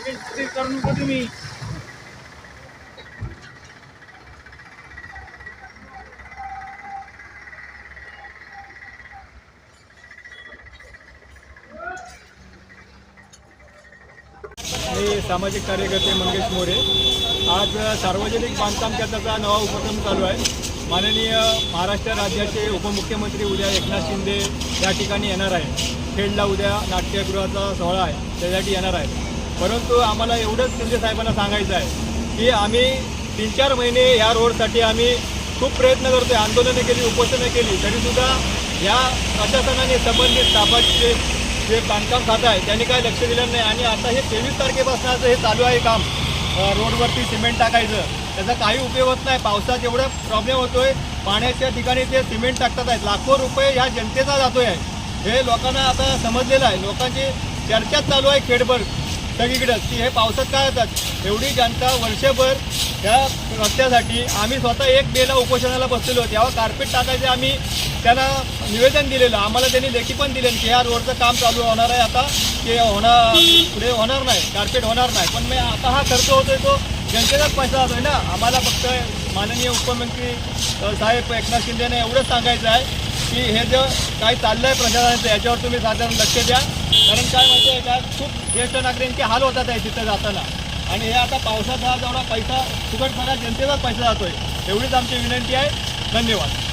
लगेच करू नका तुम्ही. मी सामाजिक कार्यकर्ते मंगेश मोरे. आज सार्वजनिक बांधकाम खात्याचा नवा उपक्रम चालू आहे. माननीय महाराष्ट्र राज्याचे उपमुख्यमंत्री उद्या एकनाथ शिंदे या ठिकाणी येणार आहे खेडला उद्या नाट्यगृहाचा सोहळा आहे. त्यासाठी येणार आहे परंतु आम्हाला एवढंच शिंदे साहेबांना सांगायचं आहे की आम्ही तीन चार महिने या रोडसाठी आम्ही खूप प्रयत्न करतोय आंदोलनं केली उपोषणं केली तरीसुद्धा या प्रशासनाने संबंधित स्टाफाचे जे बांधकाम खातं आहे त्यांनी काय लक्ष दिलं नाही आणि आता हे तेवीस तारखेपासून हे चालू आहे काम रोडवरती सिमेंट टाकायचं. त्याचा काही उपयोग होत नाही. पावसात एवढा प्रॉब्लेम होतोय. पाण्याच्या ठिकाणी ते सिमेंट टाकतात आहेत. लाखो रुपये ह्या जनतेचा जातोय आहे. हे लोकांना आता समजलेलं आहे. लोकांची चर्चाच चालू आहे खेडभर सगळीकडंच की हे पावसात काय होतात? एवढी जनता वर्षभर त्या रस्त्यासाठी आम्ही स्वतः एक डेला उपोषणाला बसलेलो तेव्हा कार्पेट टाकायचे आम्ही त्यांना निवेदन दिलेलं. आम्हाला त्यांनी लेखी पण दिले की ह्या रोडचं काम चालू होणार आहे आता. ते होणार पुढे होणार नाही. कार्पेट होणार नाही. पण मी आता हा खर्च होतोय तो जनतेचाच पैसा होतोय ना. आम्हाला फक्त माननीय उपमुख्यमंत्री साहेब एकनाथ शिंदेने एवढंच सांगायचं आहे की हे जे काही चाललं आहे प्रशासनाचं याच्यावर तुम्ही साधारण लक्ष द्या. कारण काय माहिती खूप ज्येष्ठ नागरिकांचे हाल होतात आहे तिथं जाताना. आणि हे आता पावसाचा जेवढा पैसा फुकट सगळा जनतेचाच पैसा जातोय एवढीच आमची विनंती आहे. धन्यवाद.